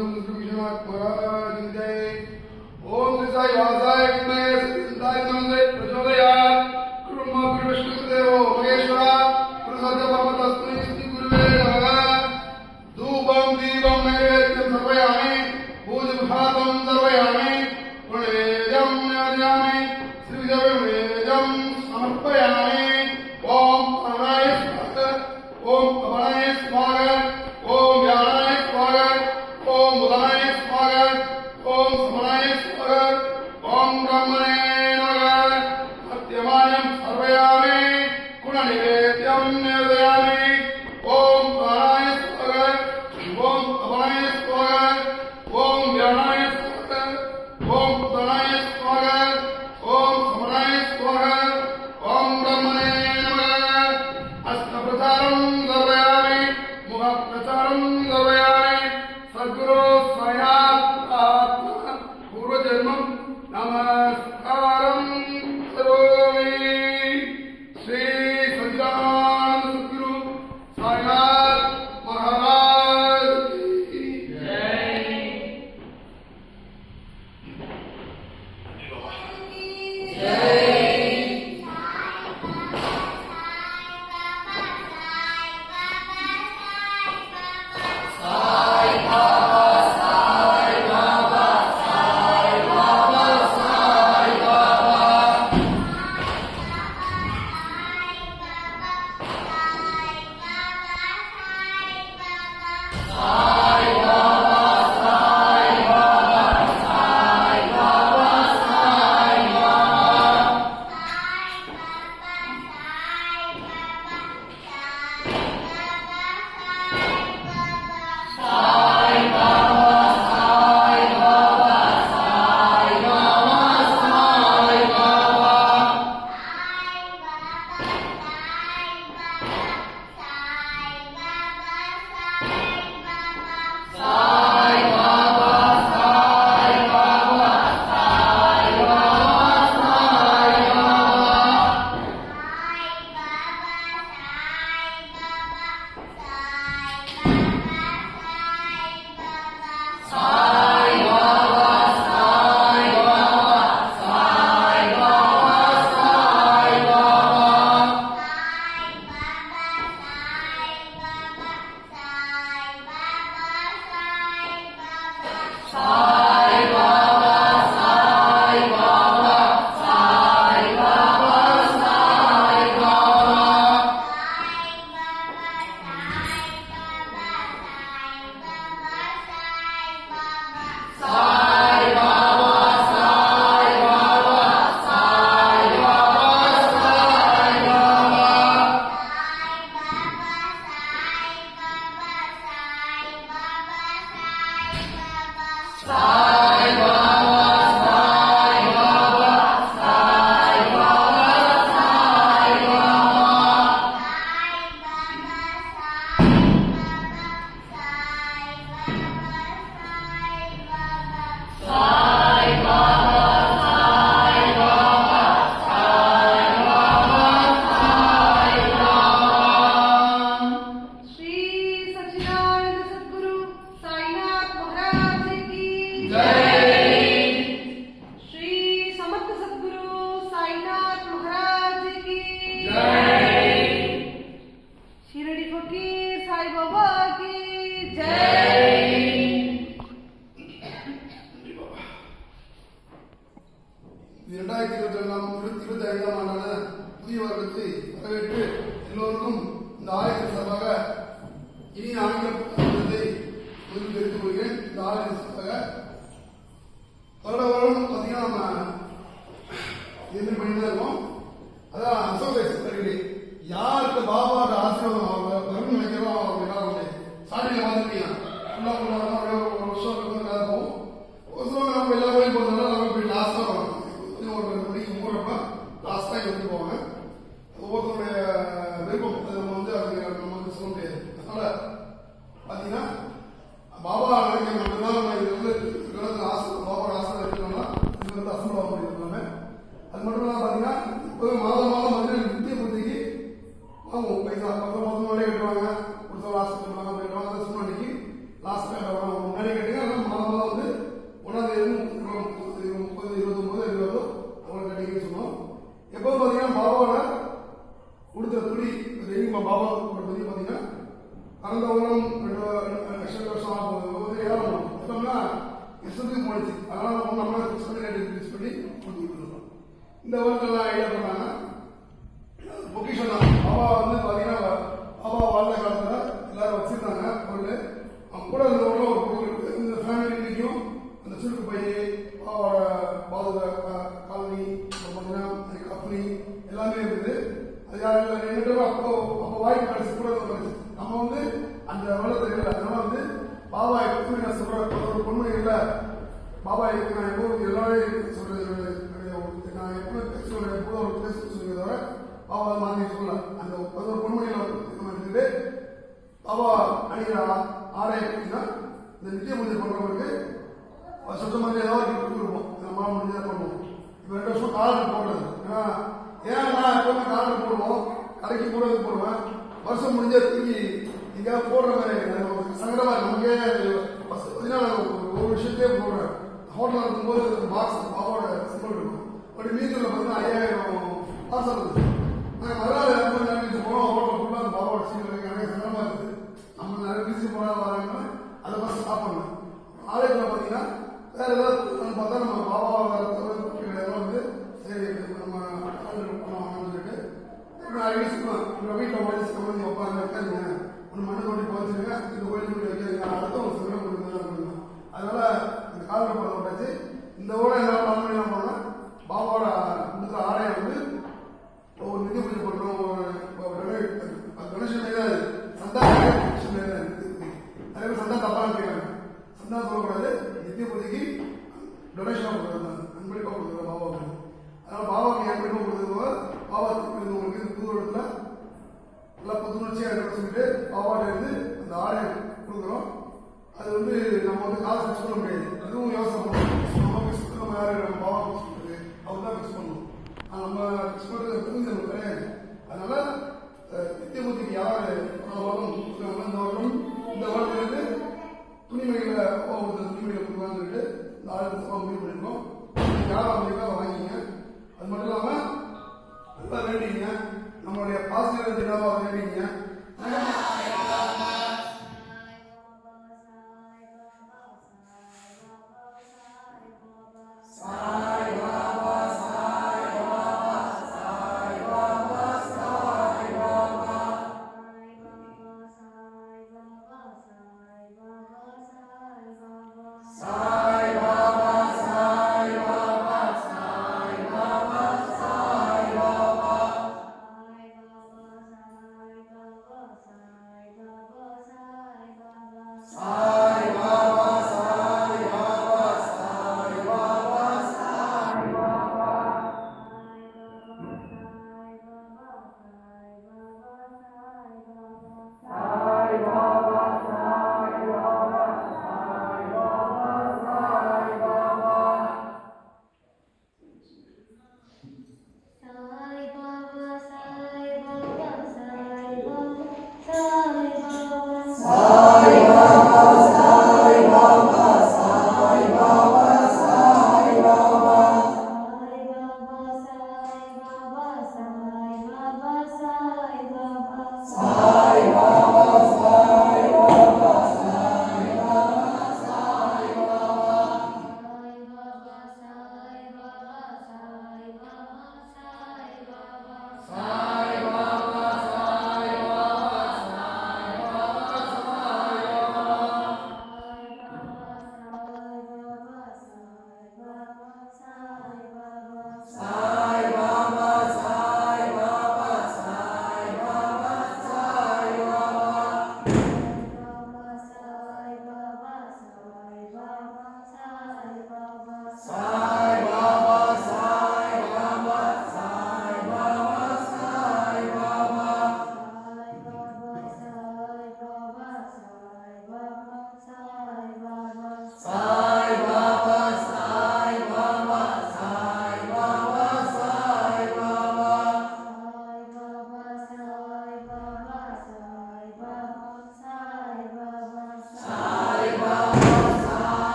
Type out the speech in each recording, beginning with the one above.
Yıldız Mücevher Baran 好。எல்லோருக்கும் இந்த ஆலயத்தின் சார்பாக இனி ஆங்கிலம் முதலில் தெரிவித்துக் கொள்கிறேன். இந்த ஆலயத்தின் சார்பாக வருட வருடம் பார்த்தீங்கன்னா நம்ம எதிர்ப்பு பண்ணி தான் இருக்கோம். அதான் அசோக வருகிறேன் யாருக்கு பாபா அது யாரும் நின்றுட்டு அப்போ அப்போ வாய்ப்பு கிடைச்சி கூட நம்ம வந்து அந்த வருடத்தில் இல்லை. அதனால வந்து பாபா எப்படி நான் சொல்ற ஒரு பொண்ணு இல்லை. பாபா இருக்கு. நான் எப்பவும் எல்லாரும் நான் எப்பவும் பேசுவேன் எப்போதும் ஒரு பேச சொல்றத பாபா மாதிரி சொல்ல அந்த பதினோரு பொன்மணியில் இருந்துட்டு பாபா அணிகிற ஆடை எப்படின்னா இந்த நித்திய பூஜை பண்றவங்களுக்கு சொந்த மாதிரி ஏதாவது கொடுத்துருப்போம் நம்ம முடிஞ்சதை பண்ணுவோம். இப்போ ரெண்டு வருஷம் காலம் போடுறது. ஏன்னா ஏன்னா நான் எப்பவுமே காலில் போடுவோம் கடைக்கு போடுறது போடுவேன். வருஷம் முடிஞ்சா தூக்கி இங்கே போடுற மாதிரி சங்கடமா நமக்கே நான் ஒரு விஷயத்தையே போடுறேன். ஹோட்டலில் இருக்கும்போது பாக்ஸ் பாவோட சிம்பிள் இருக்கும். பட் மீதில் பார்த்தீங்கன்னா ஐயாயிரம் மாசம் இருக்குது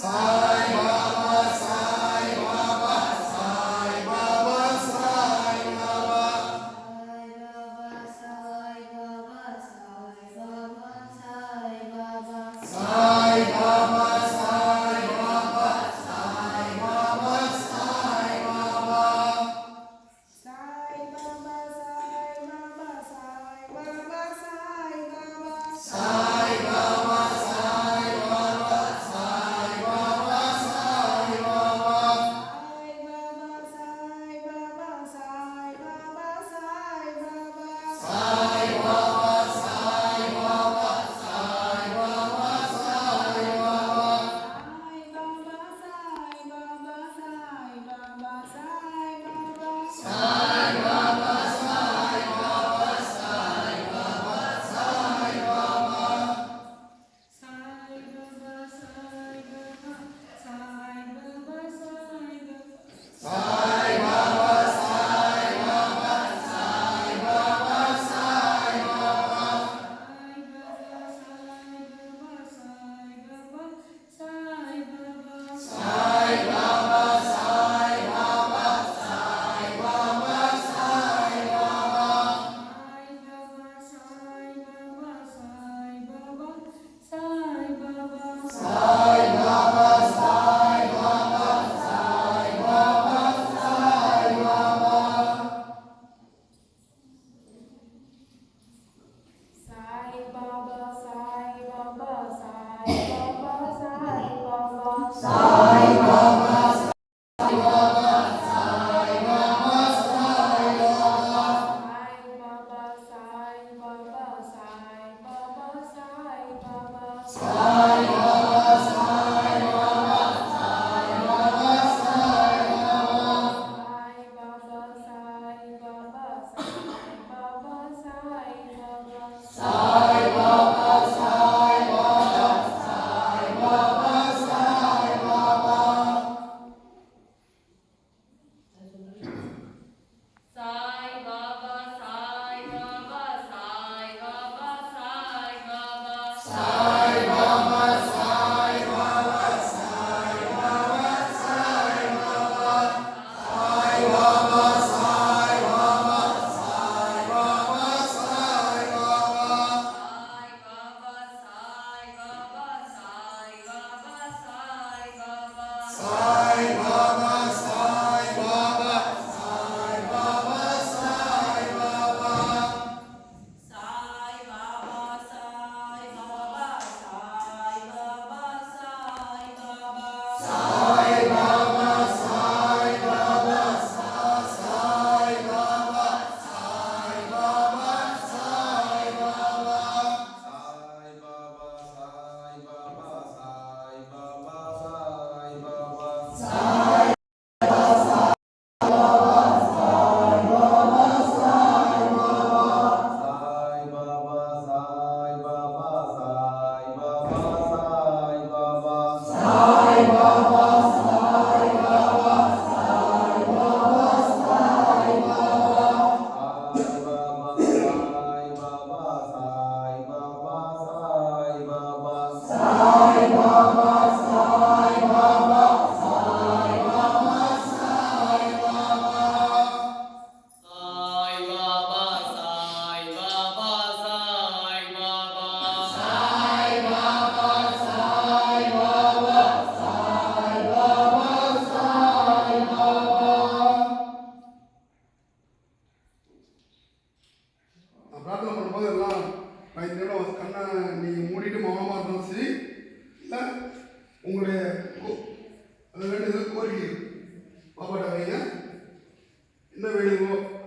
paz.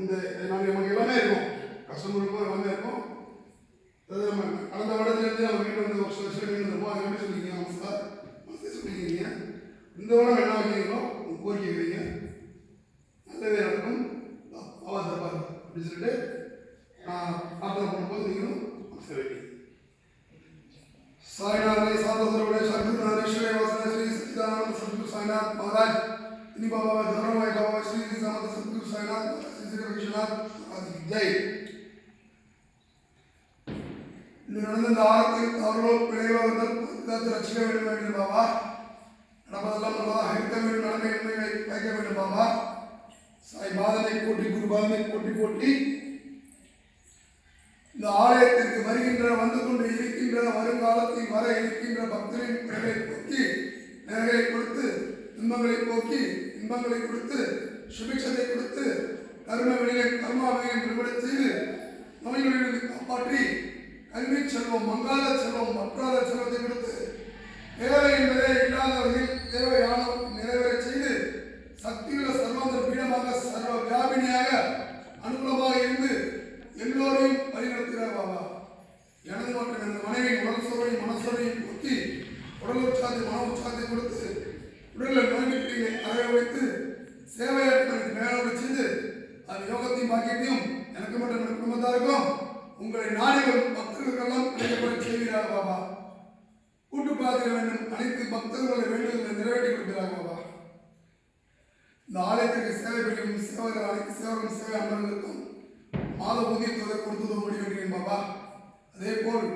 இந்த நாங்கள் நமக்கு எல்லாமே இருக்கும். கஷ்டம் இருக்கும் எல்லாமே இருக்கும். அது நம்ம கடந்த வருடத்துலேருந்து நம்ம வீட்டில் வந்து வருஷம் வருஷம் இருந்திருப்போம் அது எப்படி சொல்லிங்க சார் மனசே சொல்லிக்கிறீங்க இந்த வருடம் என்ன வைக்கிறோம் கோரிக்கை வைங்க. நல்லதே நடக்கும். அவா தப்பாரு அப்படின்னு சொல்லிட்டு ஆத்திரம் பண்ணும்போது நீங்களும் சரி சாய்நாதை சாந்தசுரவுடைய சர்க்குனாரே ஸ்ரீவாசன ஸ்ரீ சச்சிதானந்த சத்குரு சாய்நாத் மகாராஜ். இனி பாபா கௌரவாய் பாபா ஸ்ரீ சமந்த சத்குரு சாய்நாத் மகாராஜ். திருவச்சலால் தனது நடந்த இந்த ஆரத்தை அவர்களோடு பிழைவாகுதல் ரசிக்க வேண்டும் என்று பாபா நடப்பதெல்லாம் நல்லதாக இருக்க வேண்டும் நடமை என்பதை வைக்க வேண்டும் பாபா சாய் மாதனை போட்டி குருபாதனை போட்டி போட்டி இந்த ஆலயத்திற்கு வருகின்ற வந்து கொண்டு இருக்கின்ற வருங்காலத்தில் வர இருக்கின்ற பக்தரின் பிறரை போக்கி நேர்களை கொடுத்து இன்பங்களை போக்கி இன்பங்களை கொடுத்து சுபிக்ஷத்தை கொடுத்து கருண வெளியை கர்மாவினை விடுபட செய்து நோய்களிலிருந்து காப்பாற்றி கல்வி செல்வம் மங்காத செல்வம் மற்றாத செல்வத்தை கொடுத்து தேவை என்பதே இல்லாதவர்கள் தேவையான நிறைவேற செய்து சக்தியுள்ள சர்வாந்தர பீடமாக சர்வ வியாபினியாக அனுகூலமாக இருந்து எல்லோரையும் வழிநடத்துகிறார் பாபா எனது மற்றும் எனது மனைவியின் உடல் சோர்வையும் மனசோர்வையும் ஒத்தி உடல் உற்சாகத்தை மன உற்சாகத்தை கொடுத்து உடலில் நோய்விட்டு அறைய வைத்து சேவையாற்ற மேலோடு செய்து அந்த யோகத்தையும் பாக்கியத்தையும் எனக்கு மட்டும் எனக்கு குடும்பத்தாருக்கும் உங்களை நாடுகள் பக்தர்களுக்கெல்லாம் கிடைக்கப்பட செய்கிறார் பாபா. கூட்டு பிரார்த்தனை வேண்டும். அனைத்து பக்தர்களை வேண்டுதல்களை நிறைவேற்றி கொடுக்கிறார் பாபா. இந்த ஆலயத்திற்கு சேவை புரியும் சேவகர் அனைத்து சேவகரும் சேவை அமர்ந்திருக்கும் மாத ஊதிய தொகை கொடுத்து ஓடி வேண்டுகிறேன் பாபா. அதே போல்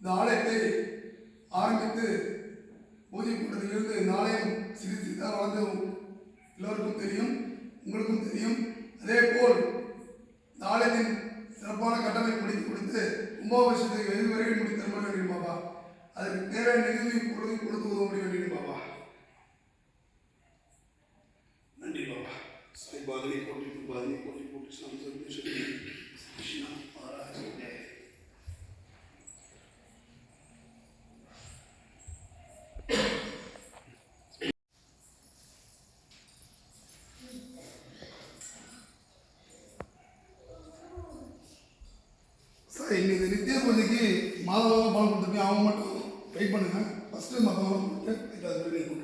இந்த ஆலயத்தை ஆரம்பித்து ஊதிய கூட்டத்திலிருந்து இந்த ஆலயம் சிறு சிறிதாக வளர்ந்து எல்லோருக்கும் தெரியும். உங்களுக்கும் தெரியும். அதே போல் இந்த ஆலயத்தின் சிறப்பான கட்டமைப்பு முடித்து கொடுத்து கும்பாபிஷேகத்தை வெகு விரைவில் முடித்து தரப்பட வேண்டும் பாபா அதற்கு தேவையான நிதியும் பொருளையும் கொடுத்து உதவ முடிய வேண்டும் சார் இன்னைக்கு நித்திய பூஜைக்கு மாதமாக பணம் கொடுத்துருக்கேன். அவங்க மட்டும் வெயிட் பண்ணுங்கள் ஃபஸ்ட்டு மற்றவங்க கொடுத்து